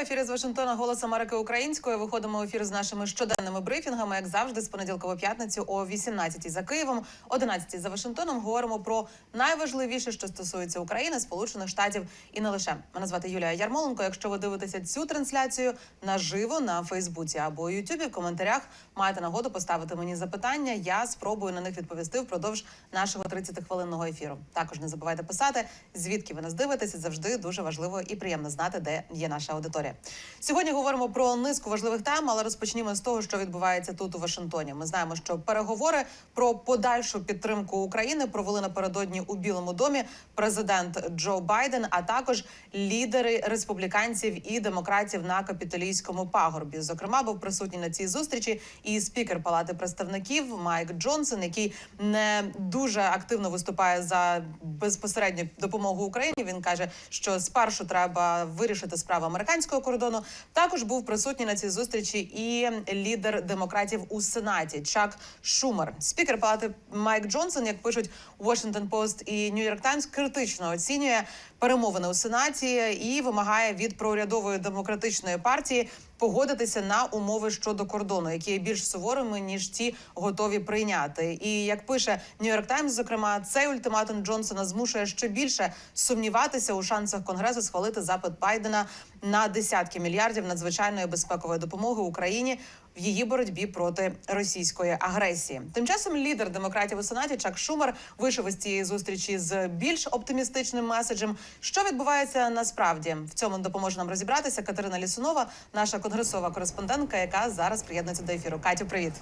ефірі з Вашингтона Голос Америки Українською. Виходимо в ефір з нашими щоденними брифінгами, як завжди, з понеділка по п'ятницю о 18 за Києвом, 11 за Вашингтоном. Говоримо про найважливіше, що стосується України, Сполучених Штатів і не лише. Мене звати Юлія Ярмоленко. Якщо ви дивитеся цю трансляцію наживо на Фейсбуці або Ютубі, в коментарях маєте нагоду поставити мені запитання. Я спробую на них відповісти впродовж нашого 30-хвилинного ефіру. Також не забувайте писати, звідки ви нас дивитеся. Завжди дуже важливо і приємно знати, де є наша аудиторія. Сьогодні говоримо про низку важливих тем, але розпочнімо з того, що відбувається тут у Вашингтоні. Ми знаємо, що переговори про подальшу підтримку України провели напередодні у Білому домі президент Джо Байден, а також лідери республіканців і демократів на капітолійському пагорбі. Зокрема, був присутній на цій зустрічі і спікер Палати представників Майк Джонсон, який не дуже активно виступає за безпосередню допомогу Україні. Він каже, що спершу треба вирішити справу американського кордону. Також був присутній на цій зустрічі і лідер демократів у сенаті Чак Шумер. Спікер палати Майк Джонсон, як пишуть Washington Post і New York Times, критично оцінює перемовини у сенаті і вимагає від проурядової демократичної партії погодитися на умови щодо кордону, які є більш суворими ніж ті готові прийняти. І як пише Нью-Йорк Таймс, зокрема, цей ультиматум Джонсона змушує ще більше сумніватися у шансах конгресу схвалити запит Байдена на десятки мільярдів надзвичайної безпекової допомоги Україні в її боротьбі проти російської агресії. Тим часом лідер демократів у сенаті Чак Шумер вийшов із цієї зустрічі з більш оптимістичним меседжем. Що відбувається насправді в цьому допоможе нам розібратися. Катерина Лісунова, наша конгресова кореспондентка, яка зараз приєднується до ефіру. Катю, привіт.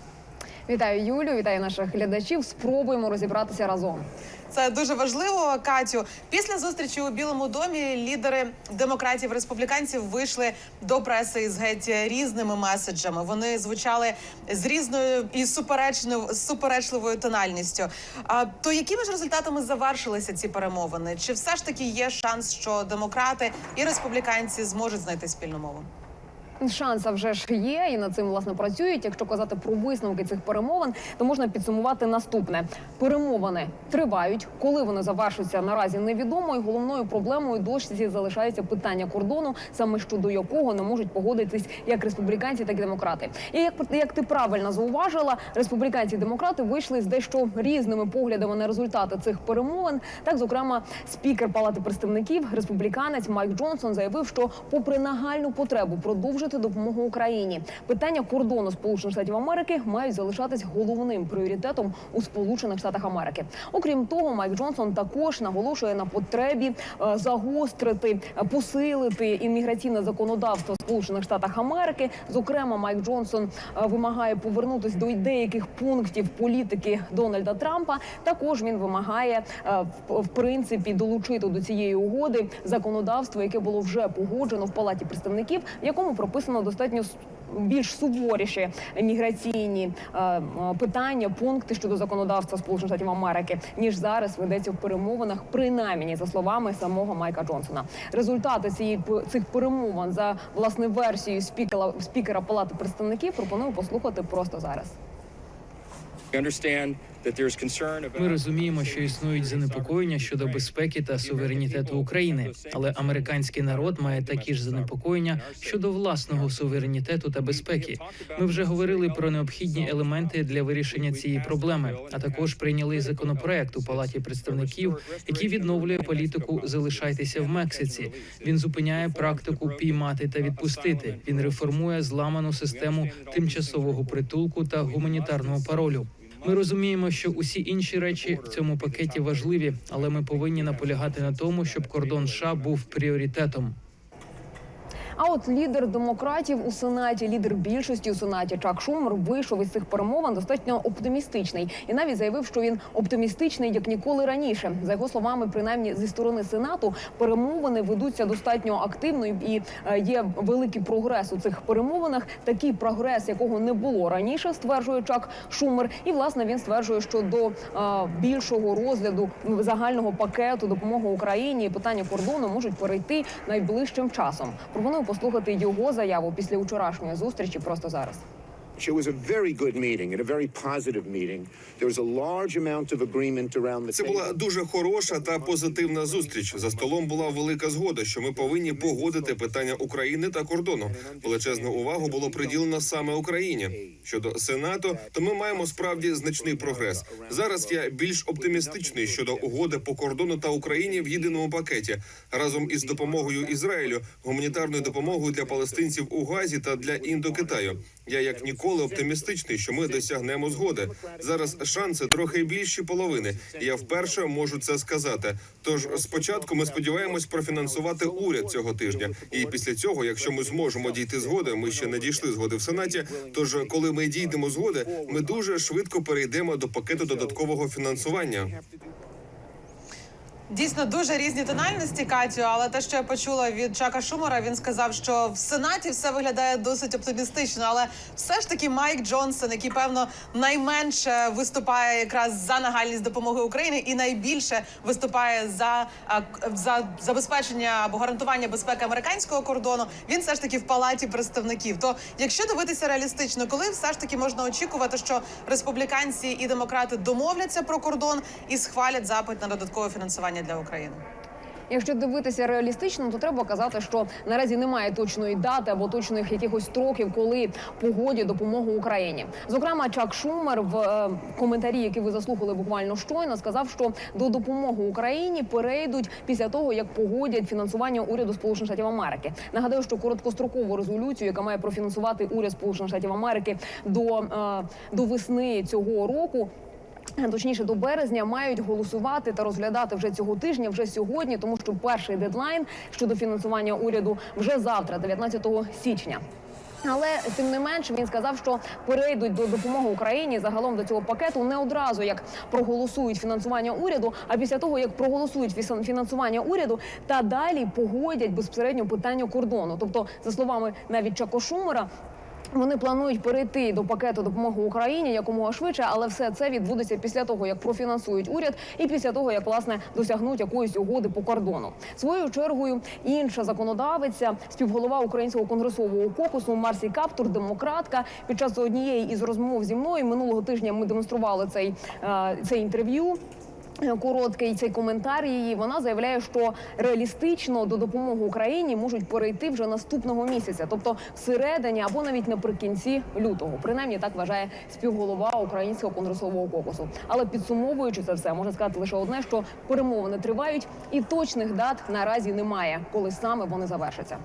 Вітаю Юлю, вітаю наших глядачів. Спробуємо розібратися разом. Це дуже важливо, Катю. Після зустрічі у Білому домі лідери демократів республіканців вийшли до преси із геть різними меседжами. Вони звучали з різною і суперечливою тональністю. А то якими ж результатами завершилися ці перемовини? Чи все ж таки є шанс, що демократи і республіканці зможуть знайти спільну мову? Шанса вже ж є, і над цим власне працюють. Якщо казати про висновки цих перемовин, то можна підсумувати наступне: перемовини тривають. Коли вони завершаться, наразі невідомо. І головною проблемою досі залишається питання кордону, саме щодо якого не можуть погодитись як республіканці, так і демократи. І як як ти правильно зауважила, республіканці і демократи вийшли з дещо різними поглядами на результати цих перемовин. Так, зокрема, спікер Палати представників, республіканець Майк Джонсон заявив, що, попри нагальну потребу продовжити допомогу Україні, питання кордону Сполучених Штатів Америки мають залишатись головним пріоритетом у Сполучених Штатах Америки. Окрім того, Майк Джонсон також наголошує на потребі е, загострити, е, посилити імміграційне законодавство Сполучених Штатах Америки. Зокрема, Майк Джонсон е, вимагає повернутися до деяких пунктів політики Дональда Трампа. Також він вимагає в принципі долучити до цієї угоди законодавство, яке було вже погоджено в палаті представників, в якому прописано достатньо більш суворіші міграційні е, е, питання, пункти щодо законодавства Сполучених Штатів Америки, ніж зараз ведеться в перемовинах, принаймні за словами самого Майка Джонсона. Результати цієї цих перемовин за власне версією спікера спікера Палати представників пропоную послухати просто зараз. Ми розуміємо, що існують занепокоєння щодо безпеки та суверенітету України, але американський народ має такі ж занепокоєння щодо власного суверенітету та безпеки. Ми вже говорили про необхідні елементи для вирішення цієї проблеми, а також прийняли законопроект у палаті представників, який відновлює політику Залишайтеся в Мексиці. Він зупиняє практику піймати та відпустити. Він реформує зламану систему тимчасового притулку та гуманітарного паролю. Ми розуміємо, що усі інші речі в цьому пакеті важливі, але ми повинні наполягати на тому, щоб кордон США був пріоритетом. А от лідер демократів у сенаті, лідер більшості у сенаті Чак Шумер вийшов із цих перемовин достатньо оптимістичний і навіть заявив, що він оптимістичний як ніколи раніше. За його словами, принаймні зі сторони сенату перемовини ведуться достатньо активно і е, є великий прогрес у цих перемовинах. Такий прогрес, якого не було раніше, стверджує Чак Шумер. І власне він стверджує, що до е, більшого розгляду загального пакету допомоги Україні і питання кордону можуть перейти найближчим часом. Пропоную послухати його заяву після вчорашньої зустрічі просто зараз. It was a very good meeting and a very positive meeting. There was a large amount of agreement around the Це була дуже хороша та позитивна зустріч. За столом була велика згода, що ми повинні погодити питання України та кордону. Величезну увагу було приділено саме Україні. Щодо сенату, то ми маємо справді значний прогрес. Зараз я більш оптимістичний щодо угоди по кордону та Україні в єдиному пакеті разом із допомогою Ізраїлю, гуманітарною допомогою для палестинців у Газі та для Індокитаю. Я як ніколи оптимістичний, що ми досягнемо згоди. Зараз шанси трохи більші половини. Я вперше можу це сказати. Тож спочатку ми сподіваємось профінансувати уряд цього тижня. І після цього, якщо ми зможемо дійти згоди, ми ще не дійшли згоди в сенаті. Тож, коли ми дійдемо згоди, ми дуже швидко перейдемо до пакету додаткового фінансування. Дійсно дуже різні тональності, Катю. Але те, що я почула від Чака Шумера, він сказав, що в сенаті все виглядає досить оптимістично. Але все ж таки Майк Джонсон, який певно найменше виступає якраз за нагальність допомоги Україні, і найбільше виступає за, за забезпечення або гарантування безпеки американського кордону. Він все ж таки в палаті представників. То якщо дивитися реалістично, коли все ж таки можна очікувати, що республіканці і демократи домовляться про кордон і схвалять запит на додаткове фінансування для України. Якщо дивитися реалістично, то треба казати, що наразі немає точної дати або точних якихось строків, коли погодять допомогу Україні. Зокрема, Чак Шумер в е, коментарі, який ви заслухали буквально щойно, сказав, що до допомоги Україні перейдуть після того, як погодять фінансування уряду Сполучених Штатів Америки. Нагадаю, що короткострокову резолюцію, яка має профінансувати уряд Сполучених Штатів Америки до, е, до весни цього року. Точніше, до березня мають голосувати та розглядати вже цього тижня, вже сьогодні, тому що перший дедлайн щодо фінансування уряду вже завтра, 19 січня. Але тим не менш він сказав, що перейдуть до допомоги Україні загалом до цього пакету не одразу як проголосують фінансування уряду, а після того як проголосують фінансування уряду та далі погодять безпосередньо питання кордону. Тобто, за словами навіть Чако Шумера, вони планують перейти до пакету допомоги Україні якомога швидше, але все це відбудеться після того, як профінансують уряд, і після того, як власне досягнуть якоїсь угоди по кордону. Своєю чергою інша законодавиця, співголова українського конгресового кокусу Марсі Каптур, демократка, під час однієї із розмов зі мною минулого тижня ми демонстрували цей, е, це інтерв'ю. Короткий цей коментар її вона заявляє, що реалістично до допомоги Україні можуть перейти вже наступного місяця, тобто всередині або навіть наприкінці лютого. Принаймні так вважає співголова українського конгресового кокусу. Але підсумовуючи це все, можна сказати лише одне, що перемовини тривають, і точних дат наразі немає, коли саме вони завершаться.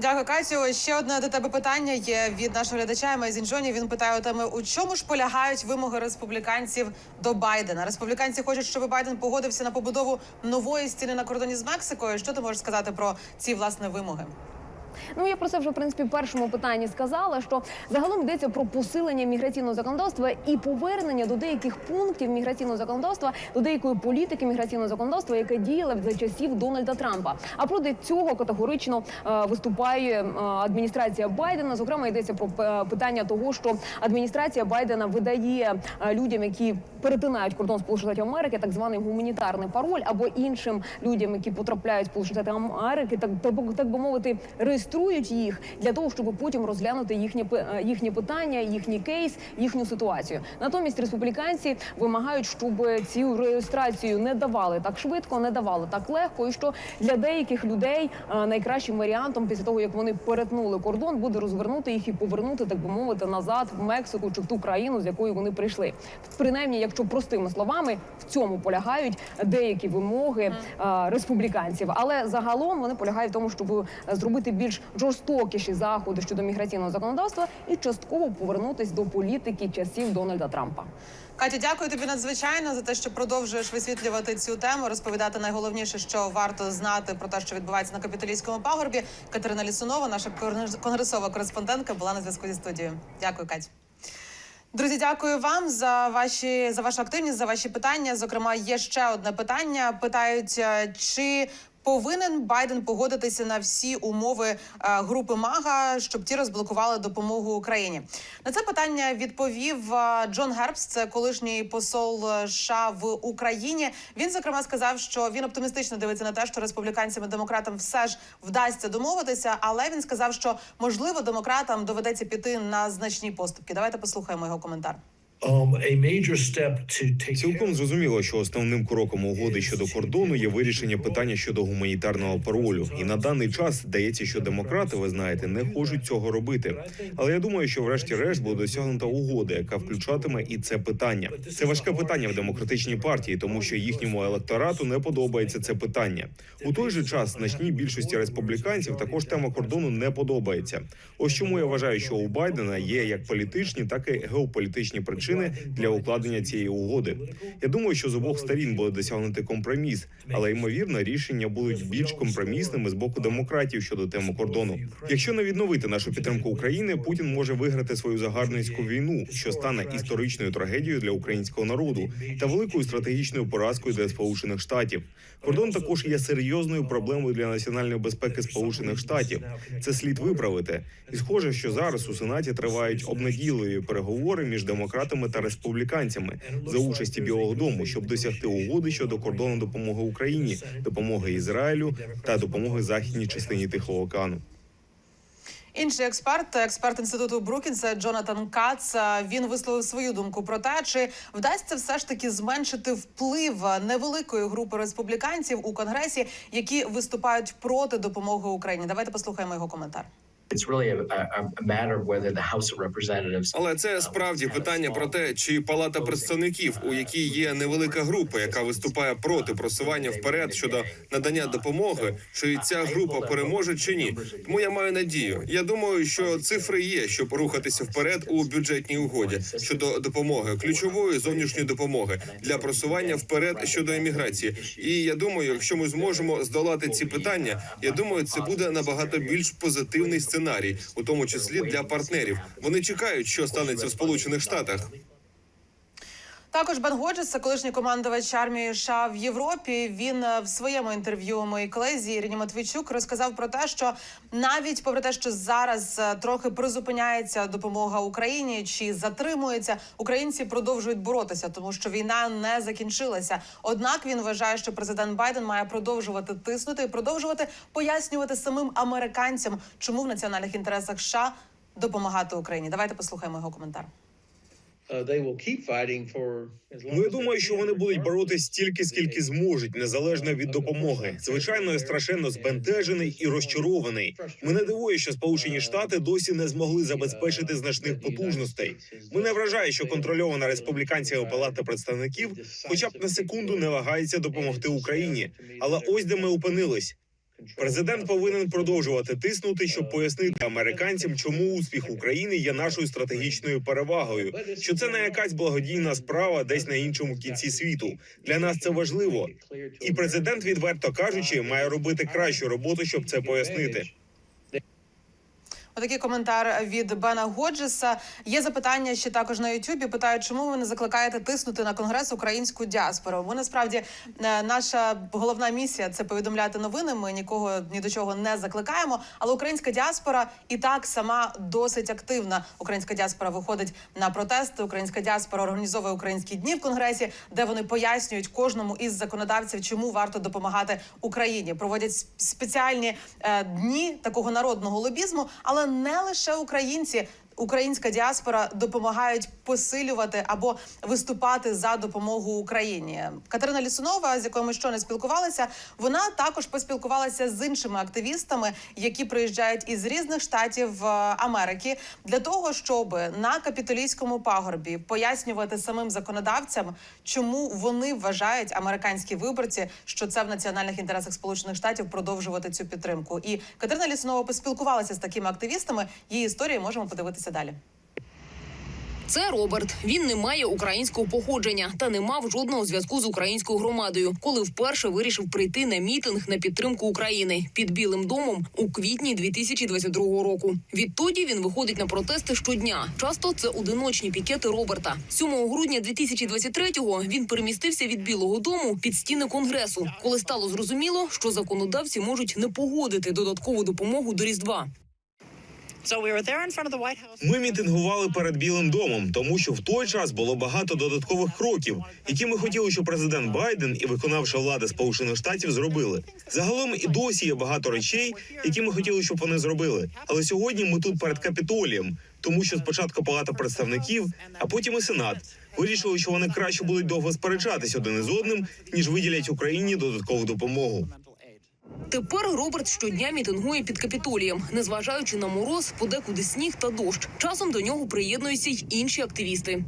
Дякую, Катю. Ще одне до тебе питання є від нашого глядача Мезін Джоні. Він питає у тебе, у чому ж полягають вимоги республіканців до Байдена? Республіканці хочуть, щоб Байден погодився на побудову нової стіни на кордоні з Мексикою. Що ти можеш сказати про ці власне вимоги? Ну я про це вже в принципі в першому питанні сказала. Що загалом йдеться про посилення міграційного законодавства і повернення до деяких пунктів міграційного законодавства, до деякої політики міграційного законодавства, яка діяла за часів Дональда Трампа. А проти цього категорично е, виступає е, адміністрація Байдена. Зокрема, йдеться про е, питання того, що адміністрація Байдена видає е, людям, які перетинають кордон Сполучених Штатів Америки, так званий гуманітарний пароль, або іншим людям, які потрапляють в Сполучені Штати Америки, так так, так би мовити, реєструють їх для того, щоб потім розглянути їхнє пи- е, їхнє питання, їхній кейс, їхню ситуацію. Натомість республіканці вимагають, щоб цю реєстрацію не давали так швидко, не давали так легко, і що для деяких людей е, найкращим варіантом після того, як вони перетнули кордон, буде розвернути їх і повернути, так би мовити, назад в Мексику чи в ту країну, з якої вони прийшли. Принаймні, якщо простими словами, в цьому полягають деякі вимоги е, республіканців, але загалом вони полягають в тому, щоб зробити більш жорстокіші заходи щодо міграційного законодавства і частково повернутись до політики часів Дональда Трампа. Катя, дякую тобі надзвичайно за те, що продовжуєш висвітлювати цю тему, розповідати найголовніше, що варто знати про те, що відбувається на капіталійському пагорбі. Катерина Лісунова, наша конгрес- конгресова кореспондентка, була на зв'язку зі студією. Дякую, Кать. Друзі, дякую вам за ваші за вашу активність, за ваші питання. Зокрема, є ще одне питання. Питають, е, чи Повинен Байден погодитися на всі умови е, групи Мага, щоб ті розблокували допомогу Україні. На це питання відповів е, Джон Гербс, це колишній посол е, США в Україні. Він зокрема сказав, що він оптимістично дивиться на те, що республіканцям і демократам все ж вдасться домовитися, але він сказав, що можливо демократам доведеться піти на значні поступки. Давайте послухаємо його коментар. Step Цілком зрозуміло, що основним кроком угоди щодо кордону є вирішення питання щодо гуманітарного паролю. І на даний час здається, що демократи, ви знаєте, не хочуть цього робити. Але я думаю, що врешті-решт буде досягнута угода, яка включатиме і це питання. Це важке питання в демократичній партії, тому що їхньому електорату не подобається це питання. У той же час значній більшості республіканців також тема кордону не подобається. Ось чому я вважаю, що у Байдена є як політичні, так і геополітичні причини для укладення цієї угоди. Я думаю, що з обох сторін буде досягнути компроміс, але ймовірно рішення будуть більш компромісними з боку демократів щодо теми кордону. Якщо не відновити нашу підтримку України, Путін може виграти свою загарбницьку війну, що стане історичною трагедією для українського народу та великою стратегічною поразкою для Сполучених Штатів. Кордон також є серйозною проблемою для національної безпеки Сполучених Штатів. Це слід виправити. І схоже, що зараз у сенаті тривають обнадійливі переговори між демократами та республіканцями за участі Білого Дому, щоб досягти угоди щодо кордону допомоги Україні, допомоги Ізраїлю та допомоги західній частині Тихого океану. Інший експерт, експерт інституту Брукінса Джонатан Кац. е, Він висловив свою думку про те, чи вдасться все ж таки зменшити вплив невеликої групи республіканців у конгресі, які виступають проти допомоги Україні. Давайте послухаємо його коментар. Але це справді питання про те, чи палата представників, у якій є невелика група, яка виступає проти просування вперед щодо надання допомоги, чи ця група переможе чи ні. Тому я маю надію. Я думаю, що цифри є, щоб рухатися вперед у бюджетній угоді щодо допомоги, ключової зовнішньої допомоги для просування вперед щодо імміграції. І я думаю, якщо ми зможемо здолати ці питання, я думаю, це буде набагато більш позитивний сценарій, у тому числі для партнерів. Вони чекають, що станеться в Сполучених Штатах. Також Бен Годжес, колишній командувач армії США в Європі. Він е, в своєму інтерв'ю моїй колезі Ірині Матвійчук розказав про те, що навіть попри те, що зараз е, трохи призупиняється допомога Україні чи затримується, українці продовжують боротися, тому що війна не закінчилася. Однак він вважає, що президент Байден має продовжувати тиснути і продовжувати пояснювати самим американцям, чому в національних інтересах США допомагати Україні. Давайте послухаємо його коментар. Ну, я думаю, що вони будуть боротись стільки, скільки зможуть, незалежно від допомоги. Звичайно, я страшенно збентежений і розчарований. Мене дивує, що Сполучені Штати досі не змогли забезпечити значних потужностей. Мене вражає, що контрольована республіканцями палата представників, хоча б на секунду не вагається допомогти Україні. Але ось де ми опинились. Президент повинен продовжувати тиснути, щоб пояснити американцям, чому успіх України є нашою стратегічною перевагою. Що це не якась благодійна справа десь на іншому кінці світу. Для нас це важливо. І президент, відверто кажучи, має робити кращу роботу, щоб це пояснити. Отакий коментар від Бена Годжеса. Є запитання ще також на Ютубі. Питають, чому ви не закликаєте тиснути на конгрес українську діаспору? Ми насправді е, наша головна місія це повідомляти новини. Ми нікого ні до чого не закликаємо. Але українська діаспора і так сама досить активна. Українська діаспора виходить на протести. Українська діаспора організовує українські дні в конгресі, де вони пояснюють кожному із законодавців, чому варто допомагати Україні. Проводять спеціальні е, дні такого народного лобізму, але не лише українці. Українська діаспора допомагають посилювати або виступати за допомогу Україні. Катерина Лісунова, з якою ми щойно спілкувалися, вона також поспілкувалася з іншими активістами, які приїжджають із різних штатів е, Америки для того, щоб на капітолійському пагорбі пояснювати самим законодавцям, чому вони вважають американські виборці, що це в національних інтересах Сполучених Штатів продовжувати цю підтримку. І Катерина Лісунова поспілкувалася з такими активістами. Її історії можемо подивитися далі. Це Роберт. Він не має українського походження та не мав жодного зв'язку з українською громадою, коли вперше вирішив прийти на мітинг на підтримку України під Білим домом у квітні 2022 року. Відтоді він виходить на протести щодня. Часто це одиночні пікети Роберта. 7 грудня 2023-го він перемістився від Білого дому під стіни конгресу, коли стало зрозуміло, що законодавці можуть не погодити додаткову допомогу до різдва. Ми мітингували перед Білим домом, тому що в той час було багато додаткових кроків, які ми хотіли, щоб президент Байден і виконавча влада Сполучених Штатів зробили. Загалом і досі є багато речей, які ми хотіли, щоб вони зробили. Але сьогодні ми тут перед капітолієм, тому що спочатку Палата представників, а потім і Сенат вирішили, що вони краще будуть довго сперечатись один із одним, ніж виділять Україні додаткову допомогу. Тепер Роберт щодня мітингує під капітолієм, незважаючи на мороз, подекуди сніг та дощ. Часом до нього приєднуються й інші активісти.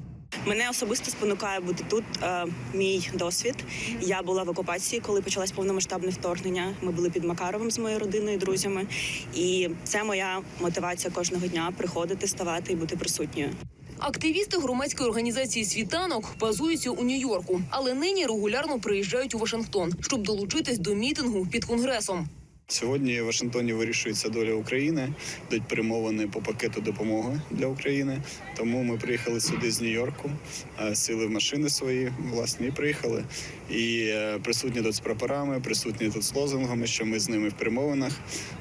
Мене особисто спонукає бути тут. Е, мій досвід. Я була в окупації, коли почалось повномасштабне вторгнення. Ми були під Макаровим з моєю родиною, друзями, і це моя мотивація кожного дня приходити, ставати і бути присутньою. Активісти громадської організації Світанок базуються у Нью-Йорку, але нині регулярно приїжджають у Вашингтон, щоб долучитись до мітингу під конгресом. Сьогодні в Вашингтоні вирішується доля України, йдуть перемовини по пакету допомоги для України. Тому ми приїхали сюди з Нью-Йорку, е, сіли в машини свої власні і приїхали. І е, присутні тут з прапорами, присутні тут з лозунгами, що ми з ними в перемовинах,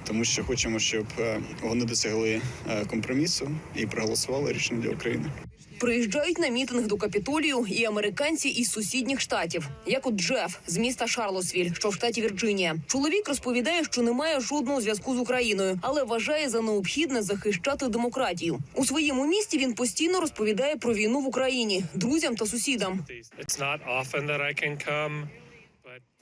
тому що хочемо, щоб е, вони досягли компромісу і проголосували рішення для України. Приїжджають на мітинг до Капітолію і американці із сусідніх штатів, як от Джеф з міста Шарлотсвіль, що в штаті Вірджинія. Чоловік розповідає, що не має жодного зв'язку з Україною, але вважає за необхідне захищати демократію. У своєму місті він постійно розповідає про війну в Україні друзям та сусідам.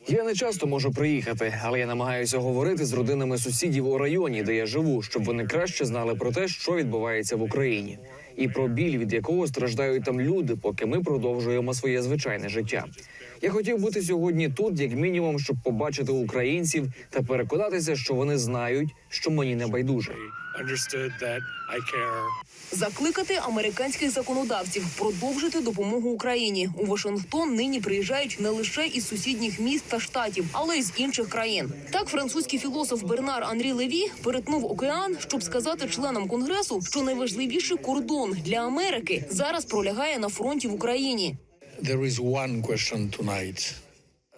Я не часто можу приїхати, але я намагаюся говорити з родинами сусідів у районі, де я живу, щоб вони краще знали про те, що відбувається в Україні, і про біль, від якого страждають там люди, поки ми продовжуємо своє звичайне життя. Я хотів бути сьогодні тут, як мінімум, щоб побачити українців та переконатися, що вони знають, що мені не байдуже. Закликати американських законодавців продовжити допомогу Україні у Вашингтон. Нині приїжджають не лише із сусідніх міст та штатів, але й з інших країн. Так, французький філософ Бернар Анрі Леві перетнув океан, щоб сказати членам конгресу, що найважливіший кордон для Америки зараз пролягає на фронті в Україні. There is one question tonight.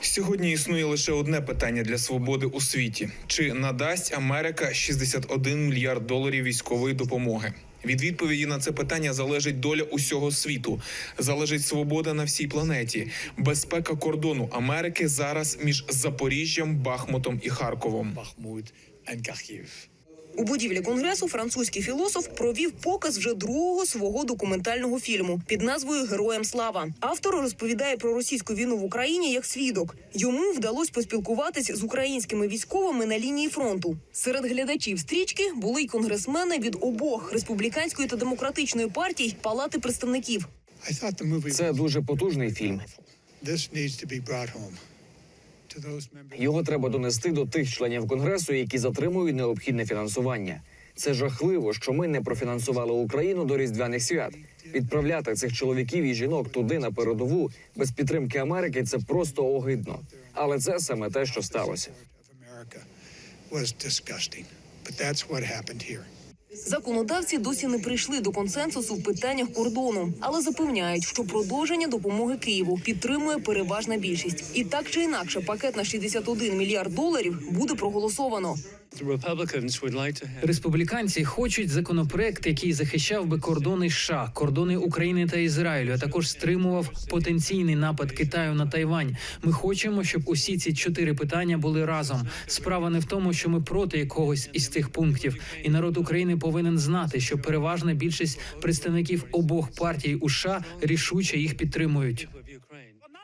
Сьогодні існує лише одне питання для свободи у світі: чи надасть Америка 61 мільярд доларів військової допомоги? Від відповіді на це питання залежить доля усього світу, залежить свобода на всій планеті, безпека кордону Америки зараз між Запоріжжям, Бахмутом і Харковом. Бахмут Kharkiv. У будівлі конгресу французький філософ провів показ вже другого свого документального фільму під назвою Героям слава. Автор розповідає про російську війну в Україні як свідок. Йому вдалося поспілкуватись з українськими військовими на лінії фронту. Серед глядачів стрічки були й конгресмени від обох республіканської та демократичної партій Палати представників. Це дуже потужний фільм. Його треба донести до тих членів конгресу, які затримують необхідне фінансування. Це жахливо, що ми не профінансували Україну до різдвяних свят. Відправляти цих чоловіків і жінок туди на передову без підтримки Америки це просто огидно. Але це саме те, що сталося. Законодавці досі не прийшли до консенсусу в питаннях кордону, але запевняють, що продовження допомоги Києву підтримує переважна більшість. І так чи інакше, пакет на 61 мільярд доларів буде проголосовано. Республіканці хочуть законопроект, який захищав би кордони США, кордони України та Ізраїлю, а також стримував потенційний напад Китаю на Тайвань. Ми хочемо, щоб усі ці чотири питання були разом. Справа не в тому, що ми проти якогось із цих пунктів, і народ України повинен знати, що переважна більшість представників обох партій у США рішуче їх підтримують.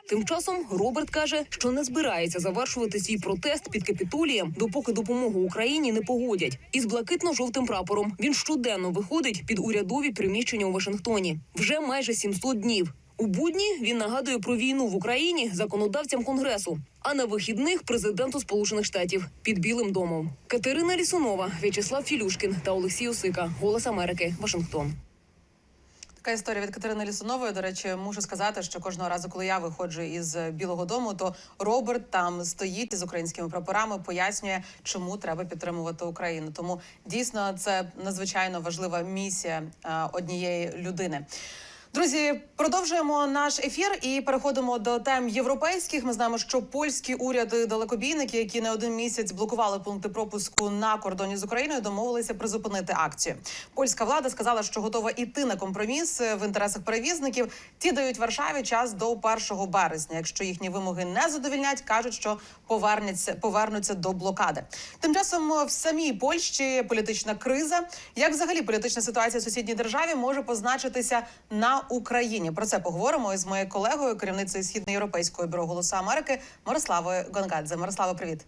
Тим часом Роберт каже, що не збирається завершувати свій протест під капітолієм, допоки допомогу Україні не погодять. Із блакитно-жовтим прапором він щоденно виходить під урядові приміщення у Вашингтоні. Вже майже 700 днів. У будні він нагадує про війну в Україні законодавцям конгресу, а на вихідних президенту Сполучених Штатів під Білим домом. Катерина Лісунова, В'ячеслав Філюшкін та Олексій Осика. Голос Америки. Вашингтон. Така історія від Катерини Лісунової. До речі, мушу сказати, що кожного разу, коли я виходжу із Білого Дому, то Роберт там стоїть з українськими прапорами, пояснює, чому треба підтримувати Україну. Тому дійсно це надзвичайно важлива місія е, однієї людини. Друзі, продовжуємо наш ефір і переходимо до тем європейських. Ми знаємо, що польські уряди далекобійники, які не один місяць блокували пункти пропуску на кордоні з Україною, домовилися призупинити акцію. Польська влада сказала, що готова іти на компроміс в інтересах перевізників. Ті дають Варшаві час до 1 березня. Якщо їхні вимоги не задовільнять, кажуть, що повернуться повернуться до блокади. Тим часом в самій Польщі політична криза. Як взагалі політична ситуація в сусідній державі може позначитися на Україні? Про це поговоримо із моєю колегою, керівницею східноєвропейського бюро голосу Америки Мирославою Гонгадзе. Мирослава, привіт.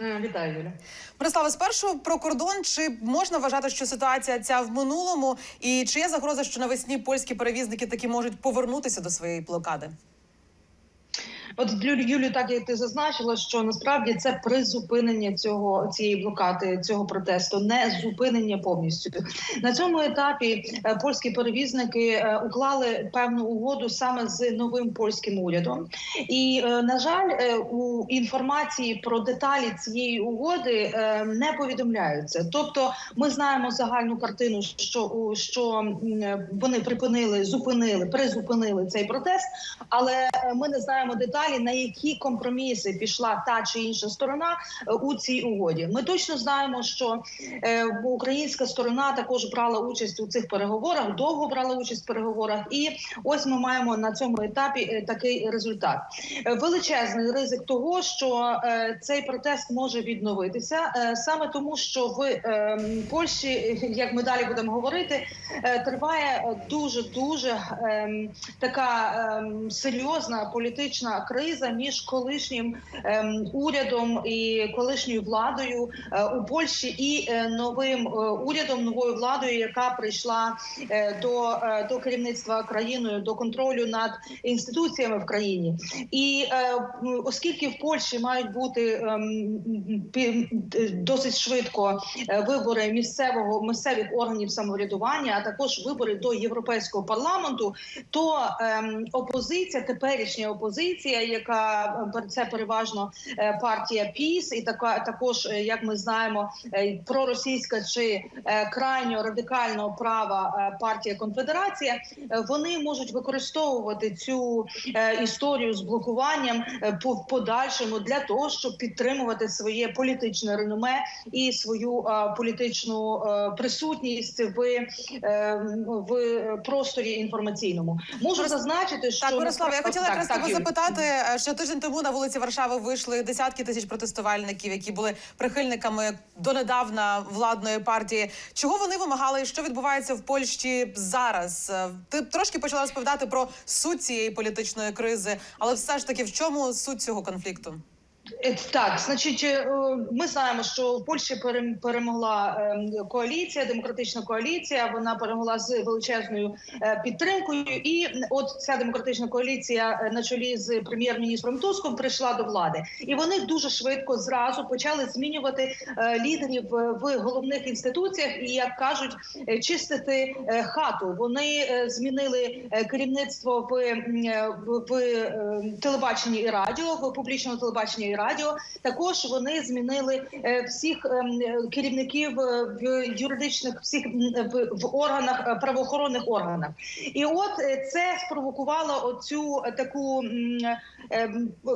Вітаю, Юля. Мирослава, спершу про кордон. Чи можна вважати, що ситуація ця в минулому? І чи є загроза, що навесні польські перевізники таки можуть повернутися до своєї блокади? От Юлю, так як ти зазначила, що насправді це призупинення цього цієї блокади, цього протесту, не зупинення повністю на цьому етапі. е, Польські перевізники е, уклали певну угоду саме з новим польським урядом, і е, на жаль, у інформації про деталі цієї угоди не повідомляються. Тобто, ми знаємо загальну картину, що у- що вони припинили, зупинили, призупинили цей протест, але ми не знаємо деталі, на які компроміси пішла та чи інша сторона е, у цій угоді. Ми точно знаємо, що е, українська сторона також брала участь у цих переговорах, довго брала участь в переговорах, і ось ми маємо на цьому етапі е, такий результат. Величезний ризик того, що цей протест може відновитися саме тому, що в Польщі, як ми далі будемо говорити, триває дуже дуже ем, така ем, серйозна політична криза між колишнім ем, урядом і колишньою владою е, у Польщі і е, новим е, урядом, новою владою, яка прийшла до, до керівництва країною, до контролю над інституціями в країні. І оскільки в Польщі мають бути ем, досить швидко вибори місцевого місцевих органів самоврядування, а також вибори до європейського парламенту, то ем, опозиція, теперішня опозиція, яка е, це переважно е, партія ПІС, і така також, е, як ми знаємо, проросійська чи крайньо радикального права партія Конфедерація, вони можуть використовувати цю історію з блокуванням по подальшому для того, щоб підтримувати своє політичне реноме і свою політичну присутність в, в просторі інформаційному. Можу зазначити, що Так, Мирослава, я хотіла Так, якраз так, тебе запитати, е, що тиждень тому на вулиці Варшави вийшли десятки тисяч протестувальників, які були прихильниками донедавна владної партії. Чого вони вимагали, що відбувається в Польщі зараз? Е, Ти трошки почала розповідати про суть цієї політичної кризи, але все ж таки в чому суть цього конфлікту? Е, Так, значить, е, ми знаємо, що в Польщі перемогла ем, коаліція, демократична коаліція. Вона перемогла з величезною е, підтримкою. І от ця демократична коаліція е, на чолі з прем'єр-міністром Туском прийшла до влади, і вони дуже швидко зразу почали змінювати е, лідерів е, в головних інституціях і, як кажуть, е, чистити е, хату. Вони е, змінили е, керівництво в, е, в, в е, телебаченні і радіо, в публічному телебаченні і радіо. Також вони змінили е, всіх ем, е, керівників е, в юридичних всіх в, органах е, правоохоронних органах. І от е, це спровокувало оцю е, таку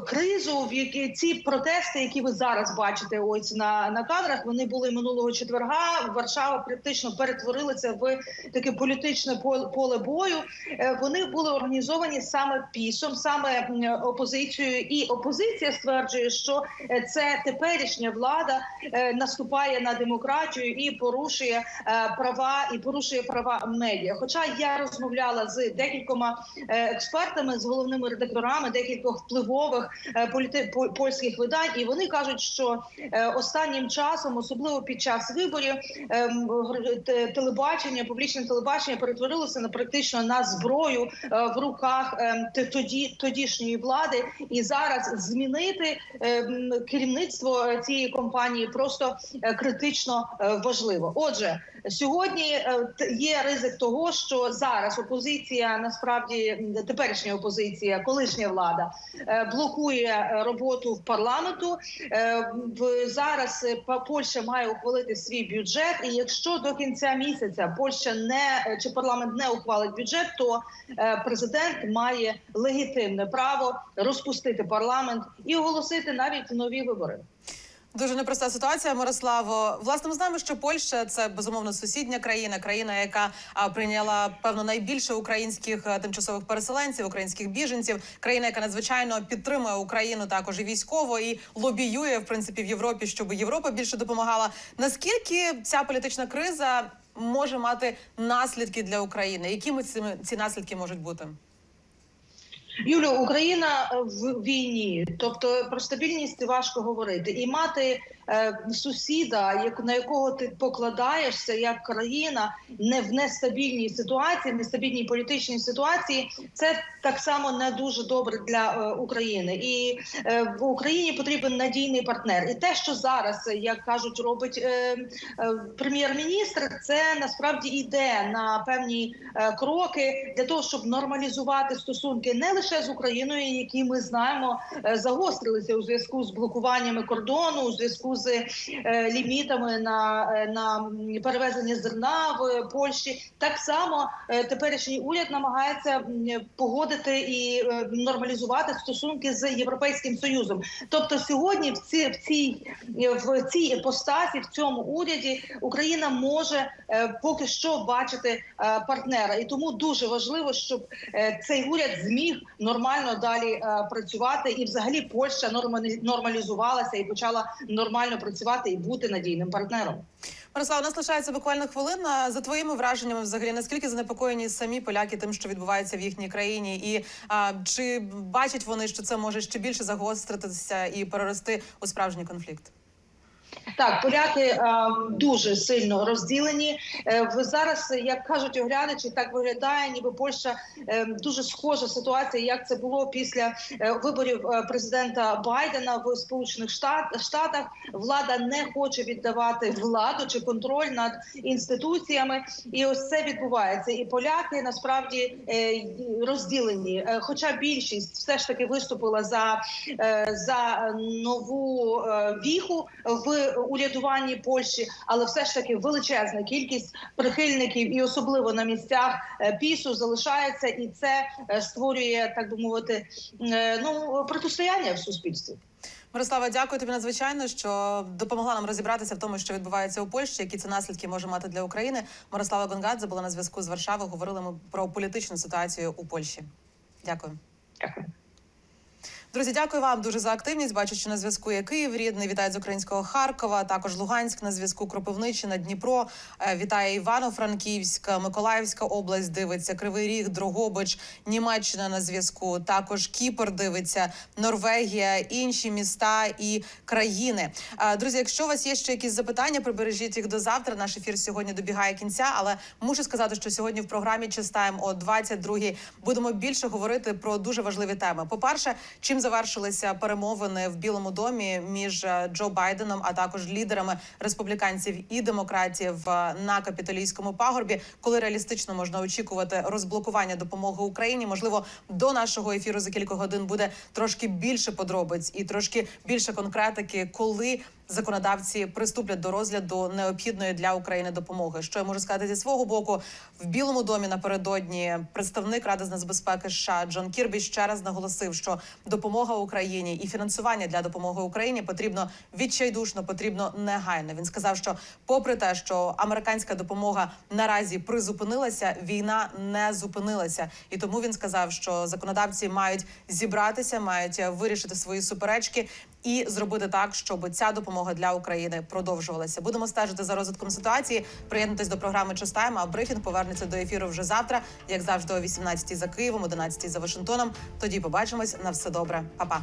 кризу, в якій ці протести, які ви зараз бачите, ось на, на кадрах, вони були минулого четверга. Варшава практично перетворилася в таке політичне поле, бою. Е, Вони були організовані саме пісом, саме опозицією, і опозиція стверджує, що е, це теперішня влада е, наступає на демократію і порушує е, права і порушує права медіа. Хоча я розмовляла з декількома експертами, з головними редакторами декількох впливових політи польських видань, і вони кажуть, що останнім часом, особливо під час виборів, телебачення, публічне телебачення перетворилося на практично на зброю в руках ем, тоді тодішньої влади, і зараз змінити керівництво цієї компанії просто е, критично е, важливо. Отже, Сьогодні е, є ризик того, що зараз опозиція, насправді теперішня опозиція, колишня влада блокує роботу в парламенту. Зараз Польща має ухвалити свій бюджет, і якщо до кінця місяця Польща не чи парламент не ухвалить бюджет, то президент має легітимне право розпустити парламент і оголосити навіть нові вибори. Дуже непроста ситуація, Мирославо. Власне, ми знаємо, що Польща це безумовно сусідня країна, країна, яка прийняла певно найбільше українських тимчасових переселенців, українських біженців, країна, яка надзвичайно підтримує Україну також і військово, і лобіює в принципі в Європі, щоб Європа більше допомагала. Наскільки ця політична криза може мати наслідки для України? Якими цими ці наслідки можуть бути? Юлю, Україна е, в війні, тобто про стабільність важко говорити, і мати сусіда, як на якого ти покладаєшся як країна, не в нестабільній ситуації, в нестабільній політичній ситуації, це так само не дуже добре для е, України. І е, в Україні потрібен надійний партнер. І те, що зараз, е, як кажуть, робить е, е, прем'єр-міністр, це насправді йде на певні е, кроки для того, щоб нормалізувати стосунки не лише з Україною, які ми знаємо е, загострилися у зв'язку з блокуваннями кордону, у зв'язку з е, лімітами на, е, на перевезення зерна в Польщі. Так само е, теперішній уряд намагається погодити і нормалізувати стосунки з європейським союзом. Тобто, сьогодні в ці в цій в цій іпостасі, в цьому уряді Україна може поки що бачити партнера, і тому дуже важливо, щоб цей уряд зміг нормально далі працювати, і взагалі Польща нормалі- нормалізувалася і почала нормально працювати і бути надійним партнером. Мирослав, у нас лишається буквально хвилина. За твоїми враженнями, взагалі, наскільки занепокоєні самі поляки тим, що відбувається в їхній країні, і а, чи бачать вони, що це може ще більше загостритися і перерости у справжній конфлікт? Так, поляки е, дуже сильно розділені. Е, зараз, як кажуть оглядачі, так виглядає, ніби Польща е, дуже схожа ситуація, як це було після е, виборів е, президента Байдена в Сполучених Штат, Штатах. Влада не хоче віддавати владу чи контроль над інституціями, і ось це відбувається. І поляки насправді е, розділені. Е, Хоча більшість все ж таки виступила за, е, за нову е, віху в урядуванні Польщі, але все ж таки величезна кількість прихильників, і особливо на місцях е, пісу залишається, і це е, створює так би мовити е, ну протистояння в суспільстві. Мирослава, дякую тобі надзвичайно, що допомогла нам розібратися в тому, що відбувається у Польщі, які це наслідки може мати для України. Мирослава Гонгадзе була на зв'язку з Варшави. Говорили ми про політичну ситуацію у Польщі. Дякую. Дякую. Друзі, дякую вам дуже за активність. Бачу, що на зв'язку є Київ, рідний вітає з українського Харкова. Також Луганськ на зв'язку Кропивниччина, Дніпро. Е, Вітає Івано-Франківськ, Миколаївська область. Дивиться Кривий Ріг, Дрогобич, Німеччина на зв'язку. Також Кіпр дивиться, Норвегія, інші міста і країни. Е, Друзі, якщо у вас є ще якісь запитання, прибережіть їх до завтра. Наш ефір сьогодні добігає кінця, але мушу сказати, що сьогодні в програмі «Чистаєм» о 22-й будемо більше говорити про дуже важливі теми. По перше, чим завершилися перемовини в Білому домі між е, Джо Байденом, а також лідерами республіканців і демократів е, на капітолійському пагорбі, коли реалістично можна очікувати розблокування допомоги Україні. Можливо, до нашого ефіру за кілька годин буде трошки більше подробиць і трошки більше конкретики, коли законодавці приступлять до розгляду необхідної для України допомоги. Що я можу сказати зі свого боку в Білому домі напередодні представник Ради з нацбезпеки США Джон Кірбі ще раз наголосив, що допомога Україні і фінансування для допомоги Україні потрібно відчайдушно, потрібно негайно. Він сказав, що, попри те, що американська допомога наразі призупинилася, війна не зупинилася, і тому він сказав, що законодавці мають зібратися, мають вирішити свої суперечки і зробити так, щоб ця допомога для України продовжувалася. Будемо стежити за розвитком ситуації. Приєднуйтесь до програми «Чистаємо», А брифінг повернеться до ефіру вже завтра, як завжди, о 18-й за Києвом, 11-й за Вашингтоном. Тоді побачимось на все добре. Па-па.